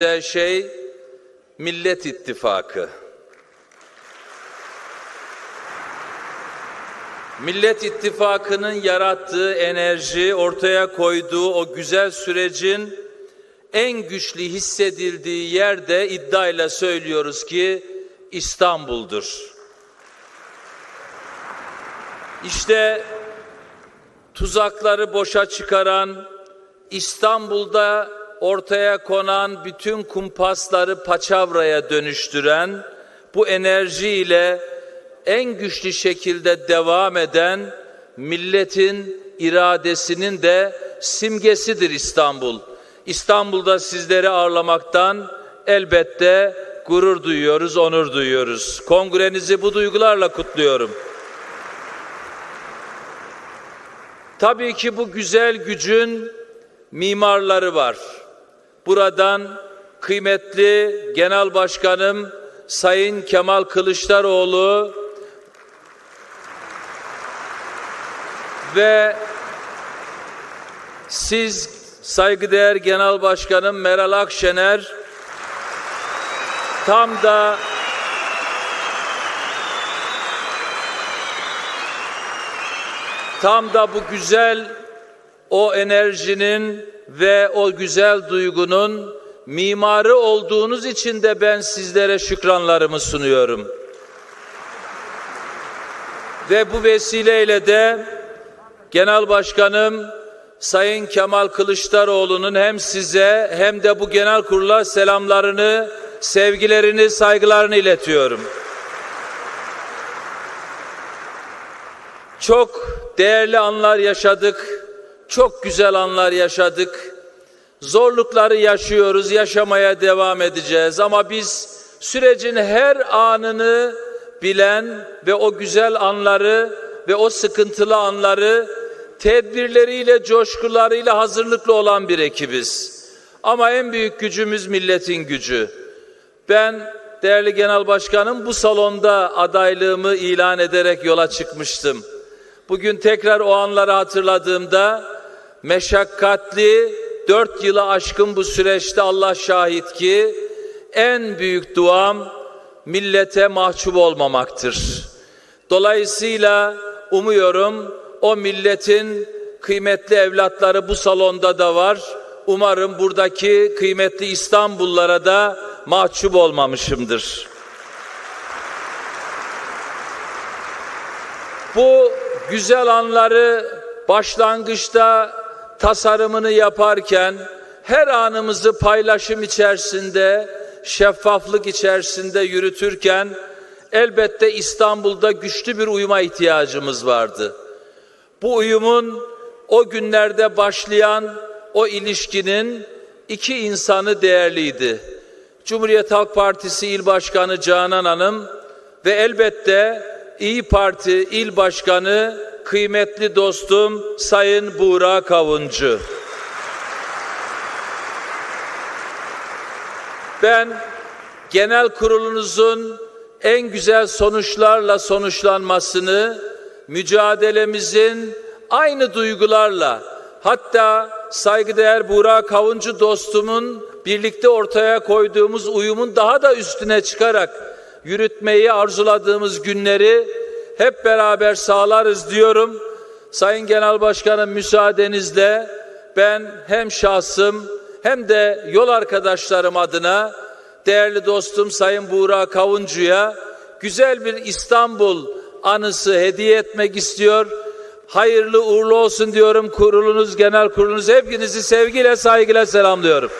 güzel şey Millet İttifakı. Millet İttifakı'nın yarattığı enerji, ortaya koyduğu o güzel sürecin en güçlü hissedildiği yerde iddiayla söylüyoruz ki İstanbul'dur. İşte tuzakları boşa çıkaran, İstanbul'da ortaya konan bütün kumpasları paçavraya dönüştüren bu enerjiyle en güçlü şekilde devam eden milletin iradesinin de simgesidir İstanbul. İstanbul'da sizleri ağırlamaktan elbette gurur duyuyoruz, onur duyuyoruz. Kongrenizi bu duygularla kutluyorum. Tabii ki bu güzel gücün mimarları var. Buradan kıymetli Genel Başkanım Sayın Kemal Kılıçdaroğlu ve siz saygıdeğer Genel Başkanım Meral Akşener tam da tam da bu güzel o enerjinin ve o güzel duygunun mimarı olduğunuz için de ben sizlere şükranlarımı sunuyorum. Ve bu vesileyle de Genel Başkanım Sayın Kemal Kılıçdaroğlu'nun hem size hem de bu genel kurula selamlarını, sevgilerini, saygılarını iletiyorum. Çok değerli anlar yaşadık. Çok güzel anlar yaşadık. Zorlukları yaşıyoruz, yaşamaya devam edeceğiz ama biz sürecin her anını bilen ve o güzel anları ve o sıkıntılı anları tedbirleriyle, coşkularıyla hazırlıklı olan bir ekibiz. Ama en büyük gücümüz milletin gücü. Ben değerli genel başkanım bu salonda adaylığımı ilan ederek yola çıkmıştım. Bugün tekrar o anları hatırladığımda meşakkatli dört yılı aşkın bu süreçte Allah şahit ki en büyük duam millete mahcup olmamaktır. Dolayısıyla umuyorum o milletin kıymetli evlatları bu salonda da var. Umarım buradaki kıymetli İstanbullara da mahcup olmamışımdır. Bu güzel anları başlangıçta tasarımını yaparken her anımızı paylaşım içerisinde, şeffaflık içerisinde yürütürken elbette İstanbul'da güçlü bir uyuma ihtiyacımız vardı. Bu uyumun o günlerde başlayan o ilişkinin iki insanı değerliydi. Cumhuriyet Halk Partisi İl Başkanı Canan Hanım ve elbette İyi Parti İl Başkanı kıymetli dostum Sayın Buğra Kavuncu. Ben genel kurulunuzun en güzel sonuçlarla sonuçlanmasını, mücadelemizin aynı duygularla hatta saygıdeğer Buğra Kavuncu dostumun birlikte ortaya koyduğumuz uyumun daha da üstüne çıkarak yürütmeyi arzuladığımız günleri hep beraber sağlarız diyorum. Sayın Genel Başkanım müsaadenizle ben hem şahsım hem de yol arkadaşlarım adına değerli dostum Sayın Buğra Kavuncu'ya güzel bir İstanbul anısı hediye etmek istiyor. Hayırlı uğurlu olsun diyorum kurulunuz, genel kurulunuz. Hepinizi sevgiyle, saygıyla selamlıyorum.